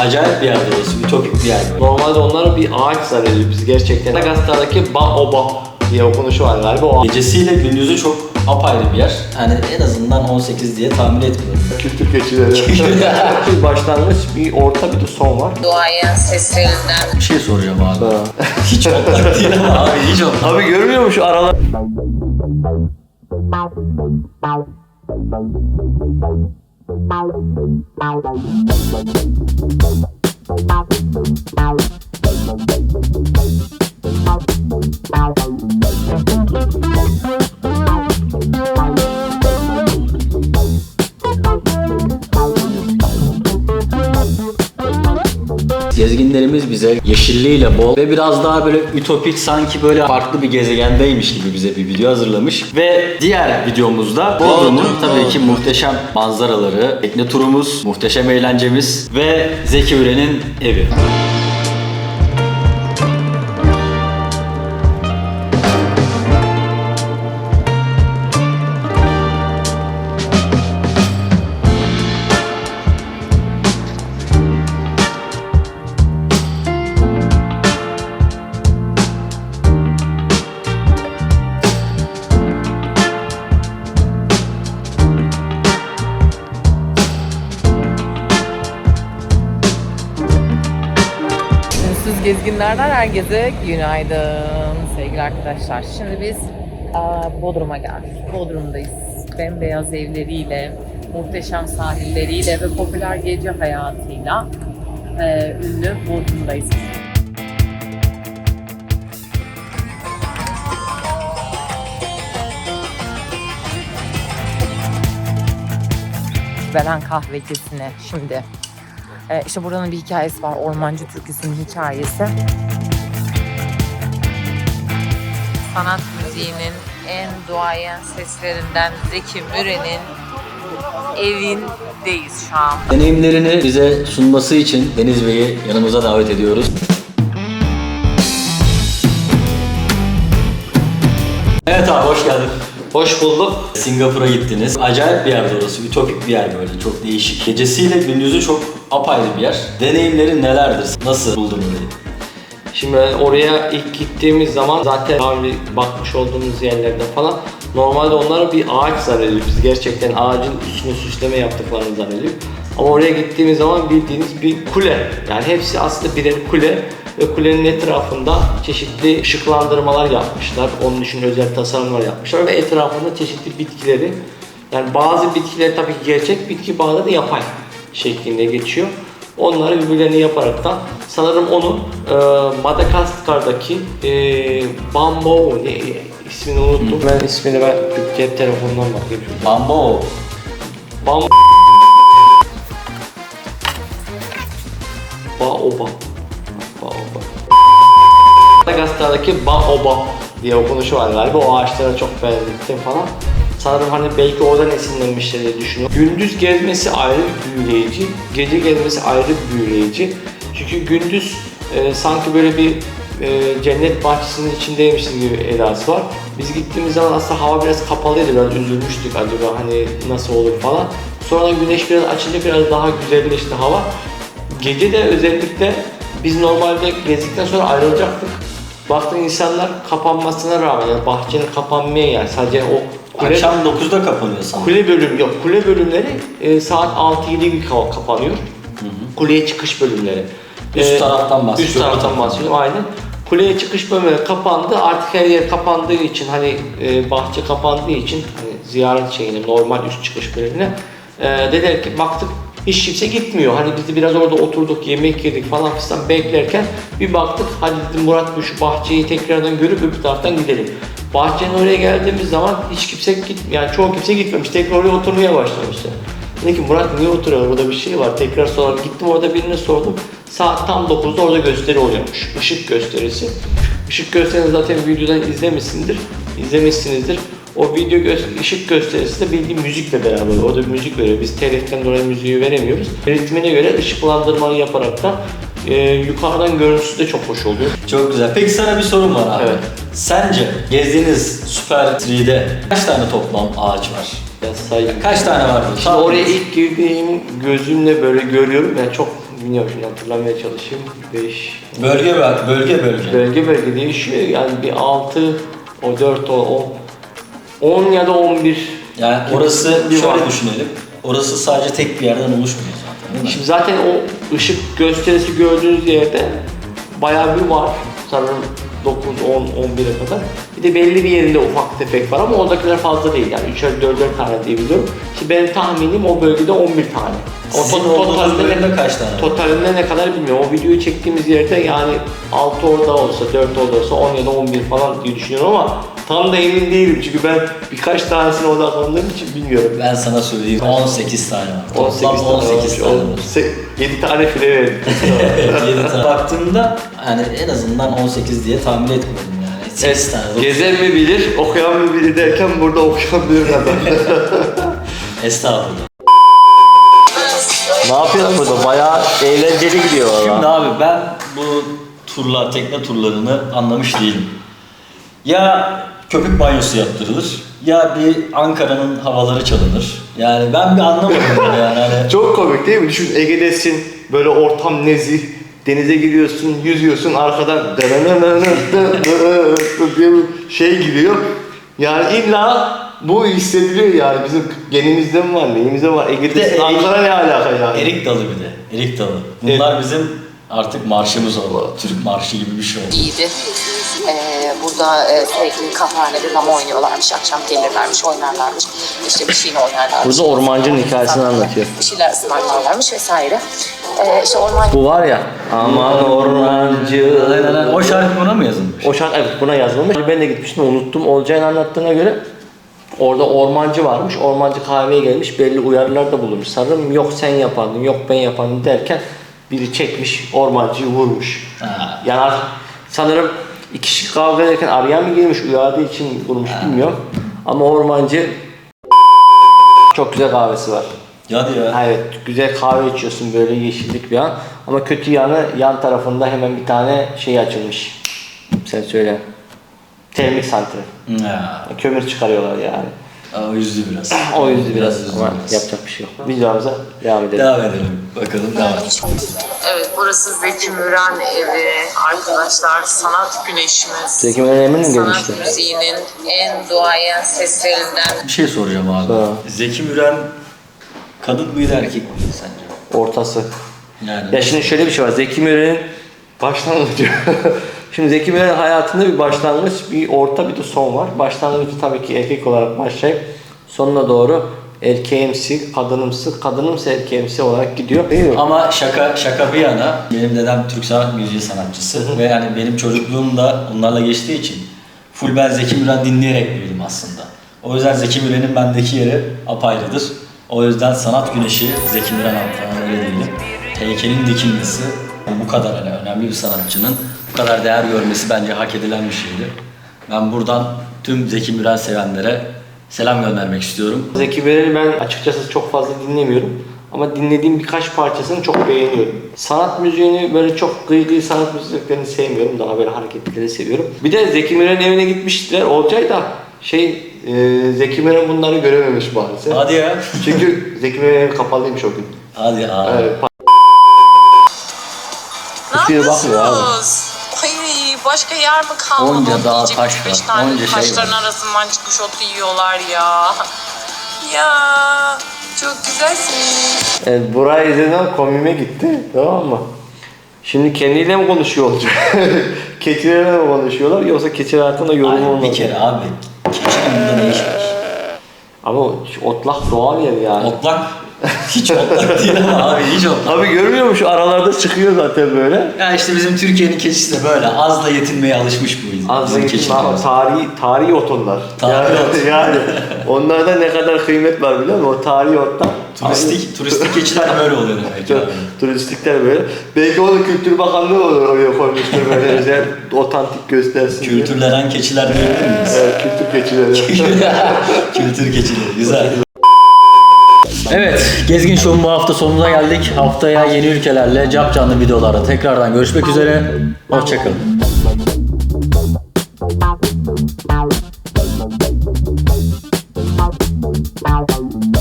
Acayip bir yer burası. Ütopik bir yer. Normalde onlar bir ağaç zannediyor biz gerçekten. Madagaskar'daki Baobab diye okunuşu var galiba o Gecesiyle gündüzü çok apayrı bir yer. Yani en azından 18 diye tahmin etmiyorum. kültür geçileri. bir başlangıç, bir orta bir de son var. duayen seslerinden Bir şey soracağım abi. hiç değil ama abi hiç olmadı. Abi görmüyor musun şu aralar? Gezginlerimiz bize yeşilliğiyle bol ve biraz daha böyle ütopik sanki böyle farklı bir gezegendeymiş gibi bize bir video hazırlamış. Ve diğer videomuzda Bodrum'un tabii ki muhteşem manzaraları, tekne turumuz, muhteşem eğlencemiz ve Zeki Müren'in evi. Ünsüz gezginlerden herkese günaydın sevgili arkadaşlar. Şimdi biz Bodrum'a geldik. Bodrum'dayız. Bembeyaz evleriyle, muhteşem sahilleriyle ve popüler gece hayatıyla e, ünlü Bodrum'dayız. Belen kahvecisine şimdi. Ee, işte buranın bir hikayesi var. Ormancı türküsünün hikayesi. Sanat müziğinin en duayen seslerinden Zeki Müren'in evindeyiz şu an. Deneyimlerini bize sunması için Deniz Bey'i yanımıza davet ediyoruz. Hoş bulduk. Singapur'a gittiniz. Acayip bir yer orası. Ütopik bir yer böyle. Çok değişik. Gecesiyle gündüzü çok apayrı bir yer. Deneyimlerin nelerdir? Nasıl buldun orayı? Şimdi oraya ilk gittiğimiz zaman zaten daha önce bakmış olduğumuz yerlerde falan normalde onlar bir ağaç zannediyor. Biz gerçekten ağacın üstüne süsleme yaptıklarını zannediyor. Ama oraya gittiğimiz zaman bildiğiniz bir kule. Yani hepsi aslında birer kule ve kulenin etrafında çeşitli ışıklandırmalar yapmışlar. Onun için özel tasarımlar yapmışlar ve etrafında çeşitli bitkileri yani bazı bitkiler tabii ki gerçek bitki bazıları da yapay şeklinde geçiyor. Onları birbirlerini yaparaktan sanırım onu e, Madagaskar'daki e, Bambo ne ismini unuttum. Ben ismini ben cep telefonundan bakayım. şurada. Bambo. Bam Baobab. Baobab. Madagaskar'daki Baobab diye okunuşu var galiba. O ağaçlara çok benzettim falan. Sanırım hani belki oradan esinlenmişler diye düşünüyorum. Gündüz gezmesi ayrı büyüleyici, gece gezmesi ayrı büyüleyici. Çünkü gündüz e, sanki böyle bir e, cennet bahçesinin içindeymişiz gibi edası var. Biz gittiğimiz zaman aslında hava biraz kapalıydı, biraz üzülmüştük acaba hani nasıl olur falan. Sonra güneş biraz açınca biraz daha güzelleşti hava. Gece de özellikle biz normalde gezdikten sonra ayrılacaktık. Baktık insanlar kapanmasına rağmen yani bahçenin kapanmaya yani sadece o kule, Akşam 9'da kapanıyor sanırım. kule bölüm yok kule bölümleri e, saat 6-7 gibi ka- kapanıyor. Kuleye çıkış bölümleri. Üst E, taraftan bahsediyorum. Üst taraftan bahsediyorum aynen. Kuleye çıkış bölümleri kapandı. Artık her yer kapandığı için hani e, bahçe kapandığı için hani ziyaret şeyine normal üst çıkış bölümüne e, dediler ki baktık hiç kimse gitmiyor. Hani biz biraz orada oturduk, yemek yedik falan fistan beklerken bir baktık hadi dedim Murat Bey şu bahçeyi tekrardan görüp öbür taraftan gidelim. Bahçenin oraya geldiğimiz zaman hiç kimse git yani çoğu kimse gitmemiş. Tekrar oraya oturmaya başlamışlar. Dedim ki Murat niye oturuyor? Burada bir şey var. Tekrar soralım. Gittim orada birine sordum. Saat tam 9'da orada gösteri oluyormuş. Işık gösterisi. Işık gösterisini zaten videodan izlemişsindir. izlemişsinizdir. O video gö- ışık gösterisi de bildiğin müzikle beraber. Orada bir müzik veriyor. Biz teliften dolayı müziği veremiyoruz. Ritmine göre ışıklandırmayı yaparak da e, yukarıdan görüntüsü de çok hoş oluyor. Çok güzel. Peki sana bir sorum var abi. Evet. Sence gezdiğiniz Süper 3'de kaç tane toplam ağaç var? Ya say Kaç tane vardı? Şimdi oraya ilk girdiğim gözümle böyle görüyorum. Yani çok bilmiyorum şimdi hatırlamaya çalışayım. 5 Bölge bölge, bölge bölge. bölge bölge değişiyor. Yani bir 6 o 4 o 10 10 ya da 11 Yani orası Bir şöyle var. düşünelim. Orası sadece tek bir yerden oluşmuyor zaten değil mi? Şimdi zaten o ışık gösterisi gördüğünüz yerde bayağı bir var. Sanırım 9, 10, 11'e kadar. Bir de belli bir yerinde ufak tefek var ama oradakiler fazla değil yani 3'er 4'er tane diye biliyorum. Şimdi benim tahminim o bölgede 11 tane. Sizin to- totalde ne- kaç tane? Totalinde ne kadar bilmiyorum. O videoyu çektiğimiz yerde yani 6 orada olsa, 4 orada olsa 10 ya da 11 falan diye düşünüyorum ama tam da emin değilim. Çünkü ben birkaç tanesine odaklandığım için bilmiyorum. Ben sana söyleyeyim 18 tane var. 18 Toplam 18 tane var. 7 tane file verdim. 7 tane. Baktığımda hani en azından 18 diye tahmin etmiyorum yani. 8 tane. dokuz- Gezen mi bilir, okuyan mı bilir derken burada okuyan bilir adam. Estağfurullah. ne yapıyorsun burada? Bayağı eğlenceli gidiyor Şimdi valla. abi ben bu turlar, tekne turlarını anlamış değilim. Ya köpük banyosu yaptırılır ya bir Ankara'nın havaları çalınır. Yani ben bir anlamadım bunu yani. Hani Çok komik değil mi? Düşün Ege'desin, böyle ortam nezih, denize giriyorsun, yüzüyorsun, arkadan diye bir şey giriyor. Yani illa bu hissediliyor yani bizim genimizde mi var, neyimizde mi var? Ege'desin, Ankara ne alaka yani? erik dalı bir de. Erik dalı. Bunlar bizim artık marşımız oldu. Türk marşı gibi bir şey oldu. iyiydi. Ee, burada e, sürekli kahvehanede dama oynuyorlarmış. Akşam gelirlermiş, oynarlarmış. İşte bir şeyini oynarlarmış. Burada ormancının hikayesini anlatıyor. Bir şeyler ısmarlarlarmış vesaire. Ee, işte ormancı Bu var ya, aman ormancı. O şarkı buna mı yazılmış? O şarkı evet buna yazılmış. Ben de gitmiştim unuttum. Olcay'ın anlattığına göre orada ormancı varmış. Ormancı kahveye gelmiş. Belli uyarılar da bulunmuş. Sanırım yok sen yapardın, yok ben yapardım derken biri çekmiş ormancıyı vurmuş. Ha. Yani artık sanırım iki kişi kavga ederken araya mı girmiş, uyardığı için vurmuş bilmiyorum. Ama ormancı çok güzel kahvesi var. Hadi ya. Ha, Evet, güzel kahve içiyorsun böyle yeşillik bir an. Ama kötü yanı yan tarafında hemen bir tane şey açılmış. Sen söyle. Termik santral. Ya. Kömür çıkarıyorlar yani. O yüzdü biraz. O yüzden biraz, üzdü ama biraz. yapacak bir şey yok. Videomuza devam edelim. Devam edelim. Bakalım devam edelim. Evet burası Zeki Müren evi arkadaşlar sanat güneşimiz. Zeki Müren Emin mi Sanat gelmişti? müziğinin en duayen seslerinden Bir şey soracağım abi. Sor. Zeki Müren kadın mıydı erkek miydi sence? Ortası. Yani Ya şimdi şöyle bir şey var. Zeki Müren'in başlangıcı. şimdi Zeki Müren'in hayatında bir başlangıç, bir orta bir de son var. Başlangıcı tabii ki erkek olarak başlayıp sonuna doğru erkeğimsi, kadınımsı, kadınımsı erkeğimsi olarak gidiyor. Değil mi? Ama şaka şaka bir yana benim dedem Türk sanat müziği sanatçısı ve yani benim çocukluğum da onlarla geçtiği için full ben Zeki Müren dinleyerek büyüdüm aslında. O yüzden Zeki Müren'in bendeki yeri apayrıdır. O yüzden sanat güneşi Zeki Müren hatta öyle diyelim. Heykelin dikilmesi bu kadar hani önemli bir sanatçının bu kadar değer görmesi bence hak edilen bir şeydi. Ben buradan tüm Zeki Müren sevenlere selam göndermek istiyorum. Zeki Müren'i ben açıkçası çok fazla dinlemiyorum. Ama dinlediğim birkaç parçasını çok beğeniyorum. Sanat müziğini böyle çok gıy gıy sanat müziklerini sevmiyorum. Daha böyle hareketleri seviyorum. Bir de Zeki Müren'in evine gitmişler. Olcay da şey e, Zeki Müren bunları görememiş maalesef. Hadi ya. Çünkü Zeki Müren'in evi kapalıymış o gün. Hadi abi. Evet, Ne abi. Ay başka yer mi kalmadı? Onca dağ, Yiyecek taş üç beş var, tane onca şey taşların var. arasından çıkmış otu yiyorlar ya. Ya çok güzelsiniz. Evet, burayı izlediğimden komime gitti. Tamam mı? Şimdi kendiyle mi konuşuyor olacak? Keçilerle mi konuşuyorlar yoksa keçiler hakkında yorum Hayır, olmaz. bir kere abi. Bunda ne işi var? Ama o otlak doğal yer yani. Otlak. Hiç otlak değil ama abi hiç otlak. Abi görmüyor musun? Aralarda çıkıyor zaten böyle. Ya işte bizim Türkiye'nin keçisi de böyle azla yetinmeye alışmış bu. Az bizim zengin keçiler. ama tarihi, tarihi ot onlar. Tarihi yani, ot. yani onlarda ne kadar kıymet var biliyor musun? O tarihi ottan. Turistik, turistik keçiler böyle oluyor demek abi. turistikler böyle. Belki onu Kültür Bakanlığı olur oraya koymuştur böyle özel otantik göstersin diye. Kültürlenen keçiler diyebilir miyiz? Evet, kültür keçileri. Kültür keçileri, güzel. Evet, Gezgin Show'un bu hafta sonuna geldik. Haftaya yeni ülkelerle cap canlı videolarda tekrardan görüşmek üzere. Hoşçakalın.